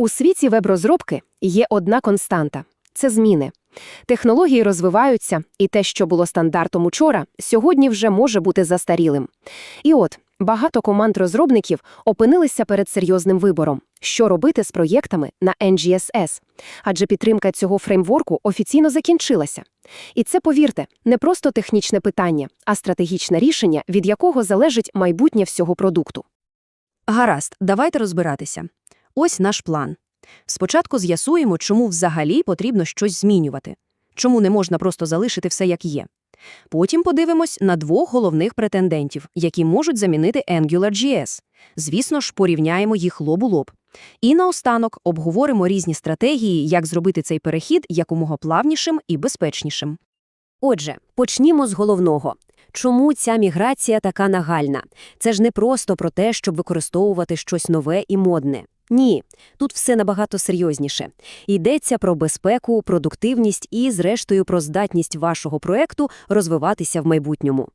У світі веб-розробки є одна константа це зміни. Технології розвиваються, і те, що було стандартом учора, сьогодні вже може бути застарілим. І от багато команд розробників опинилися перед серйозним вибором, що робити з проєктами на NGSS, адже підтримка цього фреймворку офіційно закінчилася. І це, повірте, не просто технічне питання, а стратегічне рішення, від якого залежить майбутнє всього продукту. Гаразд, давайте розбиратися. Ось наш план. Спочатку з'ясуємо, чому взагалі потрібно щось змінювати, чому не можна просто залишити все як є. Потім подивимось на двох головних претендентів, які можуть замінити AngularJS. Звісно ж, порівняємо їх лоб у лоб. І наостанок обговоримо різні стратегії, як зробити цей перехід якомога плавнішим і безпечнішим. Отже, почнімо з головного. Чому ця міграція така нагальна? Це ж не просто про те, щоб використовувати щось нове і модне. Ні, тут все набагато серйозніше. Йдеться про безпеку, продуктивність і, зрештою, про здатність вашого проекту розвиватися в майбутньому.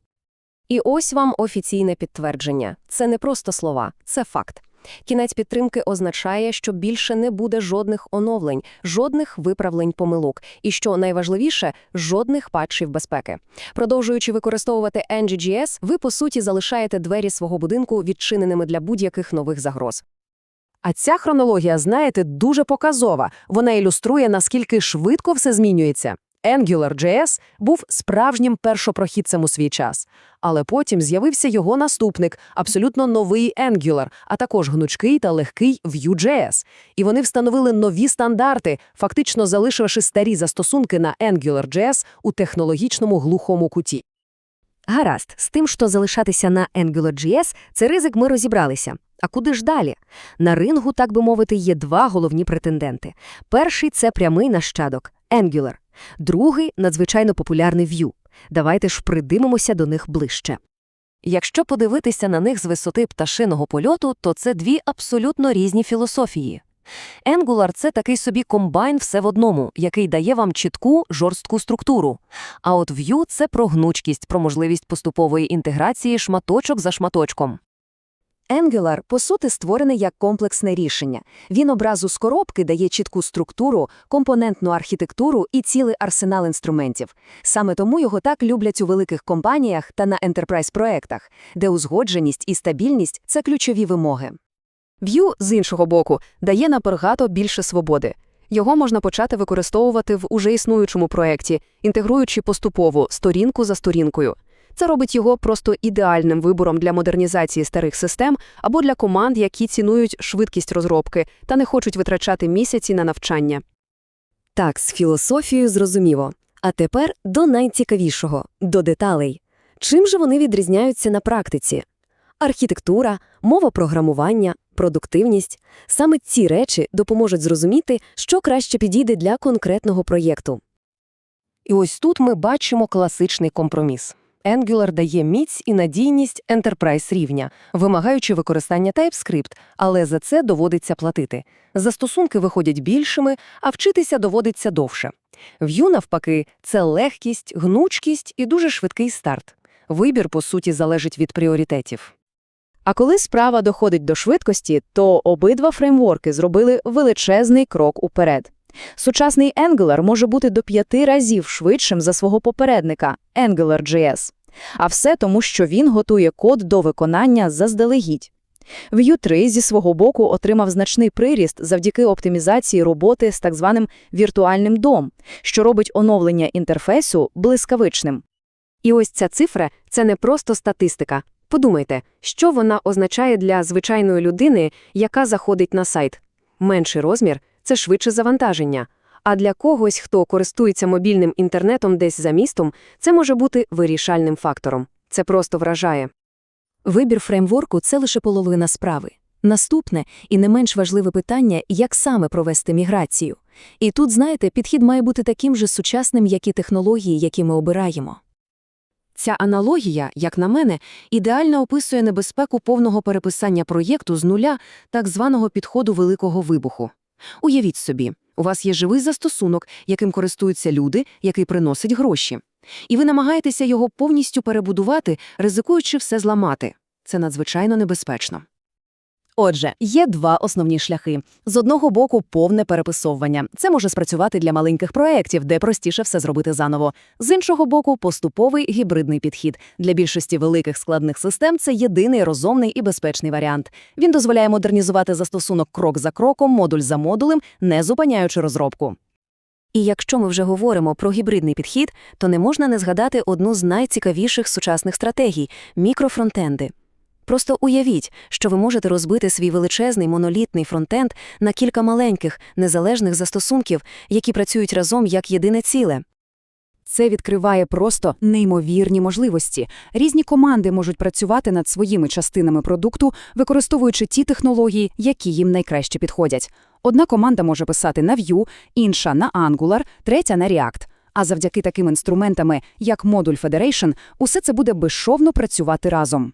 І ось вам офіційне підтвердження. Це не просто слова, це факт. Кінець підтримки означає, що більше не буде жодних оновлень, жодних виправлень помилок, і що найважливіше, жодних патчів безпеки. Продовжуючи використовувати NGGS, ви по суті залишаєте двері свого будинку відчиненими для будь-яких нових загроз. А ця хронологія, знаєте, дуже показова. Вона ілюструє, наскільки швидко все змінюється. AngularJS був справжнім першопрохідцем у свій час. Але потім з'явився його наступник, абсолютно новий Angular, а також гнучкий та легкий Vue.js. І вони встановили нові стандарти, фактично залишивши старі застосунки на AngularJS у технологічному глухому куті. Гаразд, з тим, що залишатися на AngularJS, це ризик ми розібралися. А куди ж далі? На рингу, так би мовити, є два головні претенденти. Перший – це прямий нащадок – Angular. Другий – надзвичайно популярний Vue. Давайте ж придимемося до них ближче. Якщо подивитися на них з висоти пташиного польоту, то це дві абсолютно різні філософії. Angular – це такий собі комбайн все в одному, який дає вам чітку, жорстку структуру. А от Vue – це про гнучкість, про можливість поступової інтеграції шматочок за шматочком. Angular, по суті, створений як комплексне рішення. Він образу з коробки дає чітку структуру, компонентну архітектуру і цілий арсенал інструментів. Саме тому його так люблять у великих компаніях та на ентерпрайз-проектах, де узгодженість і стабільність – це ключові вимоги. Vue, з іншого боку, дає набагато більше свободи. Його можна почати використовувати в уже існуючому проєкті, інтегруючи поступово, сторінку за сторінкою. Це робить його просто ідеальним вибором для модернізації старих систем або для команд, які цінують швидкість розробки та не хочуть витрачати місяці на навчання. Так, з філософією зрозуміло. А тепер до найцікавішого – до деталей. Чим же вони відрізняються на практиці? Архітектура, мова програмування, продуктивність – саме ці речі допоможуть зрозуміти, що краще підійде для конкретного проєкту. І ось тут ми бачимо класичний компроміс. Angular дає міць і надійність Enterprise рівня, вимагаючи використання TypeScript, але за це доводиться платити. Застосунки виходять більшими, а вчитися доводиться довше. Vue, навпаки, це легкість, гнучкість і дуже швидкий старт. Вибір, по суті, залежить від пріоритетів. А коли справа доходить до швидкості, то обидва фреймворки зробили величезний крок уперед. Сучасний Angular може бути до п'яти разів швидшим за свого попередника AngularJS. А все тому, що він готує код до виконання заздалегідь. Vue 3 зі свого боку отримав значний приріст завдяки оптимізації роботи з так званим віртуальним дом, що робить оновлення інтерфейсу блискавичним. І ось ця цифра – це не просто статистика. Подумайте, що вона означає для звичайної людини, яка заходить на сайт. Менший розмір – це швидше завантаження. А для когось, хто користується мобільним інтернетом десь за містом, це може бути вирішальним фактором. Це просто вражає. Вибір фреймворку – це лише половина справи. Наступне і не менш важливе питання – як саме провести міграцію. І тут, знаєте, підхід має бути таким же сучасним, як і технології, які ми обираємо. Ця аналогія, як на мене, ідеально описує небезпеку повного переписання проєкту з нуля так званого підходу великого вибуху. Уявіть собі, у вас є живий застосунок, яким користуються люди, який приносить гроші. І ви намагаєтеся його повністю перебудувати, ризикуючи все зламати. Це надзвичайно небезпечно. Отже, є два основні шляхи. З одного боку, повне переписовування. Це може спрацювати для маленьких проєктів, де простіше все зробити заново. З іншого боку, поступовий гібридний підхід. Для більшості великих складних систем це єдиний розумний і безпечний варіант. Він дозволяє модернізувати застосунок крок за кроком, модуль за модулем, не зупиняючи розробку. І якщо ми вже говоримо про гібридний підхід, то не можна не згадати одну з найцікавіших сучасних стратегій – мікрофронтенди. Просто уявіть, що ви можете розбити свій величезний монолітний фронтенд на кілька маленьких, незалежних застосунків, які працюють разом як єдине ціле. Це відкриває просто неймовірні можливості. Різні команди можуть працювати над своїми частинами продукту, використовуючи ті технології, які їм найкраще підходять. Одна команда може писати на Vue, інша на Angular, третя на React. А завдяки таким інструментами, як модуль Federation, усе це буде безшовно працювати разом.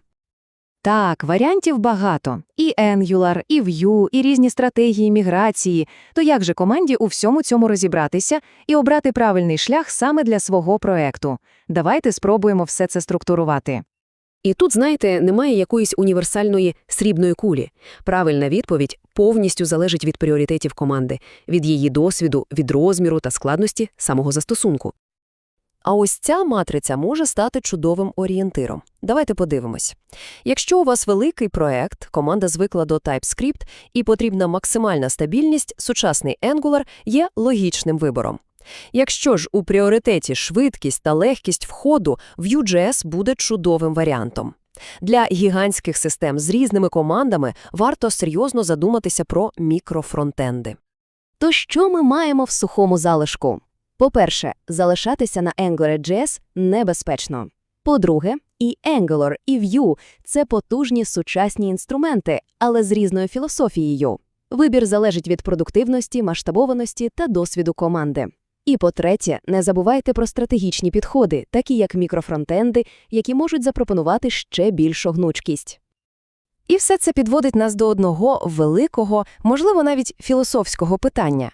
Так, варіантів багато. І Angular, і Vue, і різні стратегії міграції. То як же команді у всьому цьому розібратися і обрати правильний шлях саме для свого проекту? Давайте спробуємо все це структурувати. І тут, знаєте, немає якоїсь універсальної срібної кулі. Правильна відповідь повністю залежить від пріоритетів команди, від її досвіду, від розміру та складності самого застосунку. А ось ця матриця може стати чудовим орієнтиром. Давайте подивимось. Якщо у вас великий проект, команда звикла до TypeScript і потрібна максимальна стабільність, сучасний Angular є логічним вибором. Якщо ж у пріоритеті швидкість та легкість входу, Vue.js буде чудовим варіантом. Для гігантських систем з різними командами варто серйозно задуматися про мікрофронтенди. То що ми маємо в сухому залишку? По-перше, залишатися на AngularJS небезпечно. По-друге, і Angular, і Vue – це потужні сучасні інструменти, але з різною філософією. Вибір залежить від продуктивності, масштабованості та досвіду команди. І по-третє, не забувайте про стратегічні підходи, такі як мікрофронтенди, які можуть запропонувати ще більшу гнучкість. І все це підводить нас до одного великого, можливо, навіть філософського питання.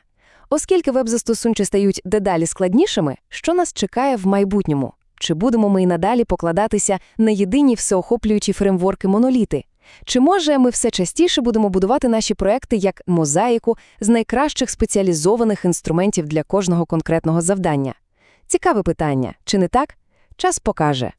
Оскільки веб-застосунки стають дедалі складнішими, що нас чекає в майбутньому? Чи будемо ми й надалі покладатися на єдині всеохоплюючі фреймворки-моноліти? Чи може ми все частіше будемо будувати наші проекти як мозаїку з найкращих спеціалізованих інструментів для кожного конкретного завдання? Цікаве питання, чи не так? Час покаже.